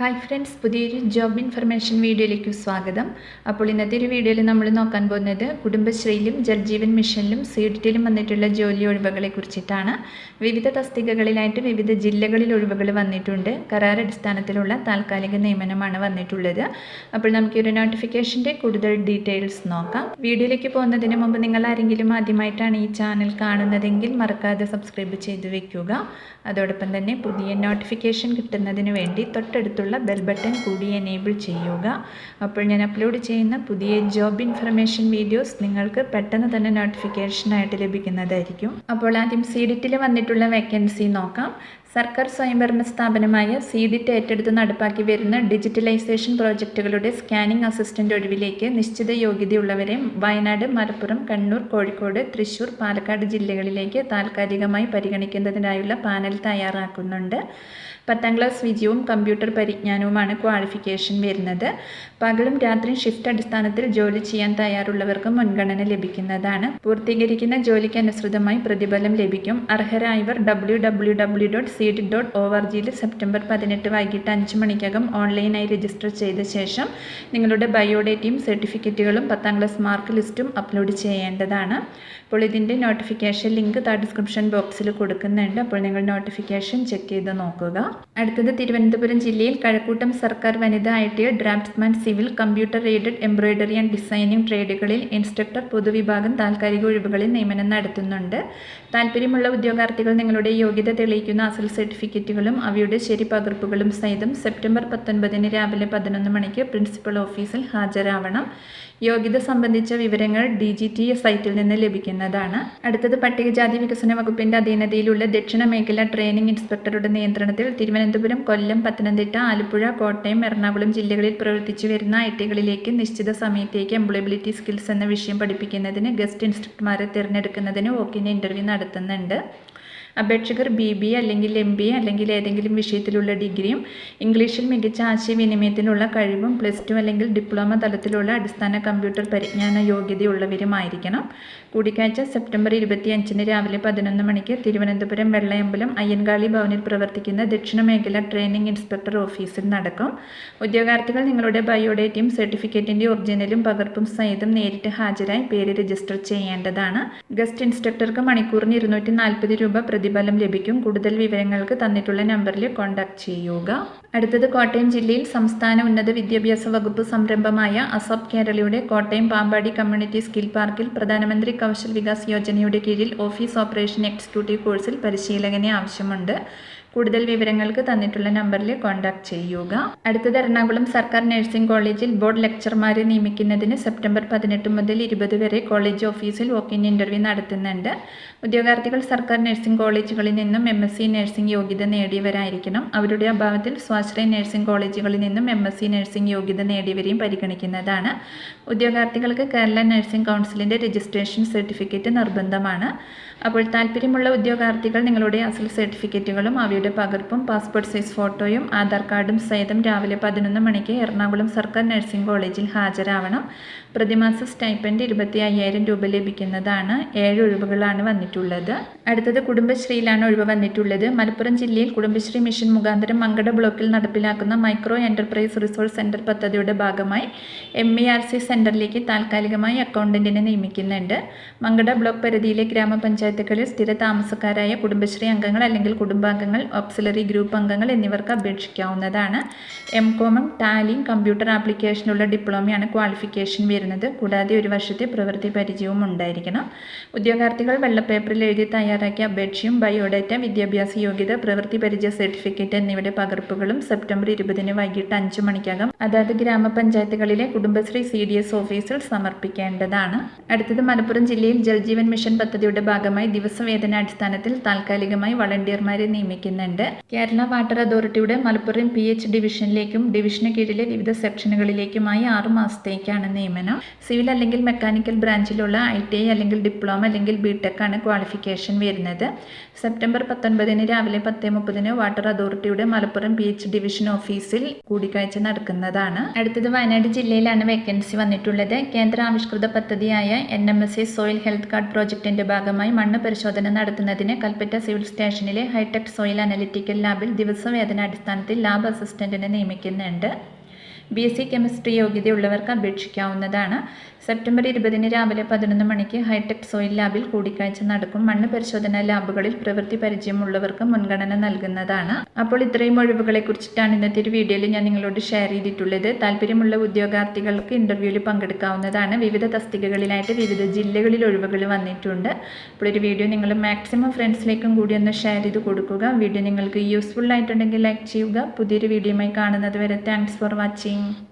Hi friends പുതിയൊരു job information വീഡിയോയിലേക്ക് സ്വാഗതം. അപ്പോൾ ഇന്നത്തെ ഒരു വീഡിയോയിൽ നമ്മൾ നോക്കാൻ പോകുന്നത് കുടുംബശ്രീയിലും ജൽജീവൻ മിഷനിലും സീഡിറ്റിലും വന്നിട്ടുള്ള ജോലി ഒഴിവുകളെ കുറിച്ചിട്ടാണ്. വിവിധ തസ്തികകളിലായിട്ട് വിവിധ ജില്ലകളിൽ ഒഴിവുകൾ വന്നിട്ടുണ്ട്. കരാർ അടിസ്ഥാനത്തിലുള്ള താൽക്കാലിക നിയമനമാണ് വന്നിട്ടുള്ളത്. അപ്പോൾ നമുക്ക് ഒരു നോട്ടിഫിക്കേഷന്റെ കൂടുതൽ ഡീറ്റെയിൽസ് നോക്കാം. വീഡിയോയിലേക്ക് പോകുന്നതിന് മുമ്പ് നിങ്ങൾ ആരെങ്കിലും ആദ്യമായിട്ടാണ് ഈ ചാനൽ കാണുന്നതെങ്കിൽ മറക്കാതെ സബ്സ്ക്രൈബ് ചെയ്ത് വെക്കുക. അതോടൊപ്പം തന്നെ പുതിയ നോട്ടിഫിക്കേഷൻ കിട്ടുന്നതിന് വേണ്ടി തൊട്ടടുത്തുള്ള ബെൽ ബട്ടൺ കൂടി എനേബിൾ ചെയ്യുക. അപ്പോൾ ഞാൻ അപ്ലോഡ് ചെയ്യുന്ന പുതിയ ജോബ് ഇൻഫർമേഷൻ വീഡിയോസ് നിങ്ങൾക്ക് പെട്ടെന്ന് തന്നെ നോട്ടിഫിക്കേഷനായിട്ട് ലഭിക്കുന്നതായിരിക്കും. അപ്പോൾ ആദ്യം സീഡിറ്റിൽ വന്നിട്ടുള്ള വേക്കൻസി നോക്കാം. സർക്കാർ സ്വയംഭരണ സ്ഥാപനമായ സീഡിറ്റ് ഏറ്റെടുത്ത് നടപ്പാക്കി വരുന്ന ഡിജിറ്റലൈസേഷൻ പ്രോജക്റ്റുകളുടെ സ്കാനിംഗ് അസിസ്റ്റന്റ് ഒഴിവിലേക്ക് നിശ്ചിത യോഗ്യതയുള്ളവരെ വയനാട് മലപ്പുറം കണ്ണൂർ കോഴിക്കോട് തൃശൂർ പാലക്കാട് ജില്ലകളിലേക്ക് താൽക്കാലികമായി പരിഗണിക്കുന്നതിനായുള്ള പാനൽ തയ്യാറാക്കുന്നുണ്ട്. പത്താം ക്ലാസ് വിജയവും കമ്പ്യൂട്ടർ പരിജ്ഞാനവുമാണ് ക്വാളിഫിക്കേഷൻ വരുന്നത്. പകലും രാത്രിയും ഷിഫ്റ്റ് അടിസ്ഥാനത്തിൽ ജോലി ചെയ്യാൻ തയ്യാറുള്ളവർക്ക് മുൻഗണന ലഭിക്കുന്നതാണ്. പൂർത്തീകരിക്കുന്ന ജോലിക്ക് അനുസൃതമായി പ്രതിഫലം ലഭിക്കും. അർഹരായവർ W W W dot C D dot O R ജിയിൽ സെപ്റ്റംബർ പതിനെട്ട് വൈകിട്ട് അഞ്ച് മണിക്കകം ഓൺലൈനായി രജിസ്റ്റർ ചെയ്ത ശേഷം നിങ്ങളുടെ ബയോഡേറ്റയും സർട്ടിഫിക്കറ്റുകളും പത്താം ക്ലാസ് മാർക്ക് ലിസ്റ്റും അപ്ലോഡ് ചെയ്യേണ്ടതാണ്. അപ്പോൾ ഇതിന്റെ നോട്ടിഫിക്കേഷൻ ലിങ്ക് താ ഡിസ്ക്രിപ്ഷൻ ബോക്സിൽ കൊടുക്കുന്നുണ്ട്. അപ്പോൾ നിങ്ങൾ നോട്ടിഫിക്കേഷൻ ചെക്ക് ചെയ്ത് നോക്കുക. അടുത്തത് തിരുവനന്തപുരം ജില്ലയിൽ കഴക്കൂട്ടം സർക്കാർ വനിതാ I T draftsman civil computer aided embroidery and designing ട്രേഡുകളിൽ instructor പൊതുവിഭാഗം താൽക്കാലിക ഒഴിവുകളിൽ നിയമനം നടത്തുന്നുണ്ട്. താല്പര്യമുള്ള ഉദ്യോഗാർത്ഥികൾ നിങ്ങളുടെ യോഗ്യത തെളിയിക്കുന്ന അസൽ സർട്ടിഫിക്കറ്റുകളും അവയുടെ ശരി പകർപ്പുകളും സഹിതം സെപ്റ്റംബർ പത്തൊൻപതിന് രാവിലെ പതിനൊന്ന് മണിക്ക് പ്രിൻസിപ്പൽ ഓഫീസിൽ ഹാജരാവണം. യോഗ്യത സംബന്ധിച്ച വിവരങ്ങൾ ഡി ജി ടി സൈറ്റിൽ നിന്ന് ലഭിക്കുന്നതാണ്. അടുത്തത് പട്ടികജാതി വികസന വകുപ്പിന്റെ അധീനതയിലുള്ള ദക്ഷിണ മേഖല ട്രെയിനിംഗ് ഇൻസ്പെക്ടറുടെ നിയന്ത്രണത്തിൽ തിരുവനന്തപുരം കൊല്ലം പത്തനംതിട്ട ആലപ്പുഴ കോട്ടയം എറണാകുളം ജില്ലകളിൽ പ്രവർത്തിച്ചു വരുന്ന ഐ ടികളിലേക്ക് നിശ്ചിത സമയത്തേക്ക് എംപ്ലോയബിലിറ്റി സ്കിൽസ് എന്ന വിഷയം പഠിപ്പിക്കുന്നതിന് ഗസ്റ്റ് ഇൻസ്ട്രക്ടർമാരെ തിരഞ്ഞെടുക്കുന്നതിന് വോക്കിന്റെ ഇന്റർവ്യൂ നടത്തുന്നുണ്ട്. അപേക്ഷകർ ബി ബി എ അല്ലെങ്കിൽ എം ബി എ അല്ലെങ്കിൽ ഏതെങ്കിലും വിഷയത്തിലുള്ള ഡിഗ്രിയും ഇംഗ്ലീഷിൽ മികച്ച ആശയവിനിമയത്തിനുള്ള കഴിവും പ്ലസ് ടു അല്ലെങ്കിൽ ഡിപ്ലോമ തലത്തിലുള്ള അടിസ്ഥാന കമ്പ്യൂട്ടർ പരിജ്ഞാന യോഗ്യതയുള്ളവരുമായിരിക്കണം. കൂടിക്കാഴ്ച സെപ്റ്റംബർ ഇരുപത്തി അഞ്ചിന് രാവിലെ പതിനൊന്ന് മണിക്ക് തിരുവനന്തപുരം വെള്ളയമ്പലം അയ്യൻകാളി ഭവനിൽ പ്രവർത്തിക്കുന്ന ദക്ഷിണ മേഖല ട്രെയിനിംഗ് ഇൻസ്പെക്ടർ ഓഫീസിൽ നടക്കും. ഉദ്യോഗാർത്ഥികൾ നിങ്ങളുടെ ബയോഡേറ്റയും സർട്ടിഫിക്കറ്റിന്റെ ഒറിജിനലും പകർപ്പും സഹിതം നേരിട്ട് ഹാജരായി പേര് രജിസ്റ്റർ ചെയ്യേണ്ടതാണ്. ഗസ്റ്റ് ഇൻസ്ട്രക്ടർക്ക് മണിക്കൂറിന് ഇരുന്നൂറ്റി നാൽപ്പത് രൂപ പ്രതിഫലം ലഭിക്കും. കൂടുതൽ വിവരങ്ങൾക്ക് തന്നിട്ടുള്ള നമ്പറിൽ കോൺടാക്ട് ചെയ്യുക. അടുത്തത് കോട്ടയം ജില്ലയിൽ സംസ്ഥാന ഉന്നത വിദ്യാഭ്യാസ വകുപ്പ് സംരംഭമായ അസബ് കേരളയുടെ കോട്ടയം പാമ്പാടി കമ്മ്യൂണിറ്റി സ്കിൽ പാർക്കിൽ പ്രധാനമന്ത്രി കൗശൽ വികാസ് യോജനയുടെ കീഴിൽ ഓഫീസ് ഓപ്പറേഷൻ എക്സിക്യൂട്ടീവ് കോഴ്സിൽ പരിശീലകനെ ആവശ്യമുണ്ട്. കൂടുതൽ വിവരങ്ങൾക്ക് തന്നിട്ടുള്ള നമ്പറിൽ കോൺടാക്ട് ചെയ്യുക. അടുത്തത് എറണാകുളം സർക്കാർ നഴ്സിംഗ് കോളേജിൽ ബോർഡ് ലെക്ചർമാരെ നിയമിക്കുന്നതിന് സെപ്റ്റംബർ പതിനെട്ട് മുതൽ ഇരുപത് വരെ കോളേജ് ഓഫീസിൽ വോക്ക് ഇൻ ഇന്റർവ്യൂ നടത്തുന്നുണ്ട്. ഉദ്യോഗാർത്ഥികൾ സർക്കാർ നഴ്സിംഗ് കോളേജുകളിൽ നിന്നും എം എസ് സി നഴ്സിംഗ് യോഗ്യത നേടിയവരായിരിക്കണം. അവരുടെ അഭാവത്തിൽ സ്വാശ്രയ നഴ്സിംഗ് കോളേജുകളിൽ നിന്നും എം എസ് സി നഴ്സിംഗ് യോഗ്യത നേടിയവരെയും പരിഗണിക്കുന്നതാണ്. ഉദ്യോഗാർത്ഥികൾക്ക് കേരള നഴ്സിംഗ് കൗൺസിലിന്റെ രജിസ്ട്രേഷൻ സർട്ടിഫിക്കറ്റ് നിർബന്ധമാണ്. അപ്പോൾ താല്പര്യമുള്ള ഉദ്യോഗാർത്ഥികൾ നിങ്ങളുടെ അസൽ സർട്ടിഫിക്കറ്റുകളും അവയുടെ പകർപ്പും പാസ്പോർട്ട് സൈസ് ഫോട്ടോയും ആധാർ കാർഡും സഹിതം രാവിലെ പതിനൊന്ന് മണിക്ക് എറണാകുളം സർക്കാർ നഴ്സിംഗ് കോളേജിൽ ഹാജരാവണം. പ്രതിമാസ സ്റ്റൈപ്പൻഡ് ഇരുപത്തി അയ്യായിരം രൂപ ലഭിക്കുന്നതാണ്. ഏഴ് ഒഴിവുകളാണ് വന്നിട്ടുള്ളത്. അടുത്തത് കുടുംബശ്രീയിലാണ് ഒഴിവ് വന്നിട്ടുള്ളത്. മലപ്പുറം ജില്ലയിൽ കുടുംബശ്രീ മിഷൻ മുഖാന്തരം മങ്കട ബ്ലോക്കിൽ നടപ്പിലാക്കുന്ന മൈക്രോ എന്റർപ്രൈസ് റിസോഴ്സ് സെന്റർ പദ്ധതിയുടെ ഭാഗമായി എം ഇ ആർ സി സെന്ററിലേക്ക് താൽക്കാലികമായി അക്കൗണ്ടന്റിനെ നിയമിക്കുന്നുണ്ട്. മങ്കട ബ്ലോക്ക് പരിധിയിലെ ഗ്രാമപഞ്ചായത്തുകളിൽ സ്ഥിര താമസക്കാരായ കുടുംബശ്രീ അംഗങ്ങൾ അല്ലെങ്കിൽ കുടുംബാംഗങ്ങൾ ഓക്സിലറി ഗ്രൂപ്പ് അംഗങ്ങൾ എന്നിവർക്ക് അപേക്ഷിക്കാവുന്നതാണ്. എം കോമും ടാലിയും കമ്പ്യൂട്ടർ ആപ്ലിക്കേഷനുള്ള ഡിപ്ലോമയാണ് ക്വാളിഫിക്കേഷൻ വരുന്നത്. കൂടാതെ ഒരു വർഷത്തെ പ്രവൃത്തി പരിചയവും ഉണ്ടായിരിക്കണം. ഉദ്യോഗാർത്ഥികൾ വെള്ളപ്പേപ്പറിൽ എഴുതി തയ്യാറാക്കിയ അപേക്ഷയും ബയോഡേറ്റ വിദ്യാഭ്യാസ യോഗ്യത പ്രവൃത്തി പരിചയ സർട്ടിഫിക്കറ്റ് എന്നിവയുടെ പകർപ്പുകളും സെപ്റ്റംബർ ഇരുപതിന് വൈകിട്ട് അഞ്ച് മണിക്കകം അതായത് ഗ്രാമപഞ്ചായത്തുകളിലെ കുടുംബശ്രീ സി ഡി എസ് ഓഫീസിൽ സമർപ്പിക്കേണ്ടതാണ്. അടുത്തത് മലപ്പുറം ജില്ലയിൽ ജൽജീവൻ മിഷൻ പദ്ധതിയുടെ ഭാഗമായി ദിവസവേതന അടിസ്ഥാനത്തിൽ താൽക്കാലികമായി വളണ്ടിയർമാരെ നിയമിക്കുന്നുണ്ട് കേരള വാട്ടർ അതോറിറ്റിയുടെ മലപ്പുറം പി എച്ച് ഡിവിഷനിലേക്കും ഡിവിഷന് കീഴിലെ വിവിധ സെക്ഷനുകളിലേക്കുമായി ആറു മാസത്തേക്കാണ് നിയമനം. സിവിൽ അല്ലെങ്കിൽ മെക്കാനിക്കൽ ബ്രാഞ്ചിലുള്ള ഐ ടി ഐ അല്ലെങ്കിൽ ഡിപ്ലോമ അല്ലെങ്കിൽ ബി ടെക് ആണ് ക്വാളിഫിക്കേഷൻ വരുന്നത്. സെപ്റ്റംബർ പത്തൊൻപതിന് രാവിലെ പത്ത് മുപ്പതിന് വാട്ടർ അതോറിറ്റിയുടെ മലപ്പുറം പി എച്ച് ഡിവിഷൻ ഓഫീസിൽ കൂടിക്കാഴ്ച നടക്കുന്നതാണ്. അടുത്തത് വയനാട് ജില്ലയിലാണ് വേക്കൻസി വന്നിട്ടുള്ളത്. കേന്ദ്ര ആവിഷ്കൃത പദ്ധതിയായ N M S A soil health card പ്രോജക്റ്റിന്റെ ഭാഗമായി മണ്ണ് പരിശോധന നടത്തുന്നതിന് കൽപ്പറ്റ സിവിൽ സ്റ്റേഷനിലെ ഹൈടെക് സോയിൽ അനലിറ്റിക്കൽ ലാബിൽ ദിവസവേതന അടിസ്ഥാനത്തിൽ ലാബ് അസിസ്റ്റന്റിനെ നിയമിക്കുന്നുണ്ട്. ബി എസ് സി കെമിസ്ട്രി യോഗ്യതയുള്ളവർക്ക് അപേക്ഷിക്കാവുന്നതാണ്. സെപ്റ്റംബർ ഇരുപതിന് രാവിലെ പതിനൊന്ന് മണിക്ക് ഹൈടെക് സോയിൽ ലാബിൽ കൂടിക്കാഴ്ച നടക്കും. മണ്ണ് പരിശോധനാ ലാബുകളിൽ പ്രവൃത്തി പരിചയമുള്ളവർക്ക് മുൻഗണന നൽകുന്നതാണ്. അപ്പോൾ ഇത്രയും ഒഴിവുകളെ കുറിച്ചിട്ടാണ് ഇന്നത്തെ ഒരു വീഡിയോയിൽ ഞാൻ നിങ്ങളോട് ഷെയർ ചെയ്തിട്ടുള്ളത്. താല്പര്യമുള്ള ഉദ്യോഗാർത്ഥികൾക്ക് ഇന്റർവ്യൂവിൽ പങ്കെടുക്കാവുന്നതാണ്. വിവിധ തസ്തികകളിലായിട്ട് വിവിധ ജില്ലകളിൽ ഒഴിവുകൾ വന്നിട്ടുണ്ട്. അപ്പോൾ ഒരു വീഡിയോ നിങ്ങൾ മാക്സിമം ഫ്രണ്ട്സിലേക്കും കൂടി ഒന്ന് ഷെയർ ചെയ്ത് കൊടുക്കുക. വീഡിയോ നിങ്ങൾക്ക് യൂസ്ഫുൾ ആയിട്ടുണ്ടെങ്കിൽ ലൈക്ക് ചെയ്യുക. പുതിയൊരു വീഡിയോയുമായി കാണുന്നത് വരെ താങ്ക്സ് ഫോർ വാച്ചിങ് mm.